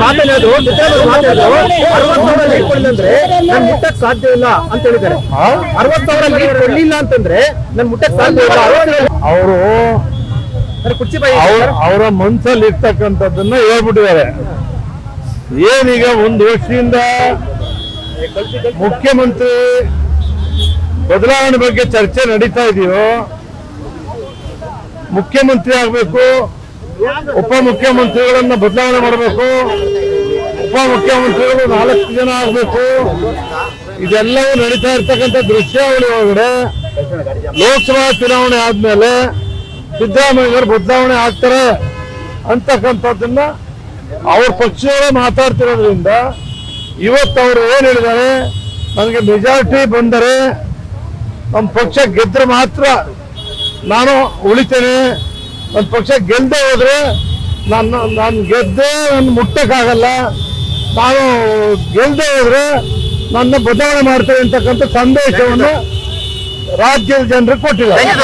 ಮಾತನಾಡು ಅಂದ್ರೆ ನಾನು ಮುಟ್ಟಕ್ ಸಾಧ್ಯ ಇಲ್ಲ ಅಂತ ಹೇಳಿದ್ದಾರೆ. ಸಾವಿರ ಲೀಡ್ ಕೊಡ್ಲಿಲ್ಲ ಅಂತಂದ್ರೆ ನಾನು ಮುಟ್ಟಕ್ ಸಾಧ್ಯ ಇಲ್ಲ. ಅವ್ರ ಅವರ ಮನ್ಸಲ್ಲಿ ಇರ್ತಕ್ಕಂಥದ್ದನ್ನ ಹೇಳ್ಬಿಟ್ಟಿದ್ದಾರೆ. ಏನೀಗ ಒಂದು ವರ್ಷದಿಂದ ಮುಖ್ಯಮಂತ್ರಿ ಬದಲಾವಣೆ ಬಗ್ಗೆ ಚರ್ಚೆ ನಡೀತಾ ಇದೆಯೋ ಮುಖ್ಯಮಂತ್ರಿ ಆಗ್ಬೇಕು ಉಪಮುಖ್ಯಮಂತ್ರಿಗಳನ್ನ ಬದಲಾವಣೆ ಮಾಡಬೇಕು. ಉಪಮುಖ್ಯಮಂತ್ರಿಗಳು ನಾಲ್ಕು ಜನ ಆಗಬೇಕು. ಇದೆಲ್ಲವೂ ನಡೀತಾ ಇರ್ತಕ್ಕಂಥ ದೃಶ್ಯಾವಳಿ ಒಳಗಡೆ. ಲೋಕಸಭಾ ಚುನಾವಣೆ ಆದ್ಮೇಲೆ ಸಿದ್ದರಾಮಯ್ಯವರು ಬದಲಾವಣೆ ಆಗ್ತಾರೆ ಅಂತಕ್ಕಂಥದ್ದನ್ನ ಅವ್ರ ಪಕ್ಷದವರೇ ಮಾತಾಡ್ತಿರೋದ್ರಿಂದ ಇವತ್ತು ಅವರು ಏನ್ ಹೇಳಿದ್ದಾರೆ? ನನಗೆ ಮೆಜಾರಿಟಿ ಬಂದರೆ ನಮ್ಮ ಪಕ್ಷ ಗೆದ್ರೆ ಮಾತ್ರ ನಾನು ಉಳಿತೇನೆ. ನನ್ನ ಪಕ್ಷ ಗೆಲ್ಲದೆ ಹೋದ್ರೆ ನಾನು ನಾನು ಗೆದ್ದೆ ನಾನು ಮುಟ್ಟಕ್ಕಾಗಲ್ಲ. ನಾನು ಗೆಲ್ಲದೆ ಹೋದ್ರೆ ನನ್ನ ಬದಲಾವಣೆ ಮಾಡ್ತೇನೆ ಅಂತಕ್ಕಂಥ ಸಂದೇಶವನ್ನು ರಾಜ್ಯದ ಜನರಿಗೆ ಕೊಟ್ಟಿದ್ದಾರೆ.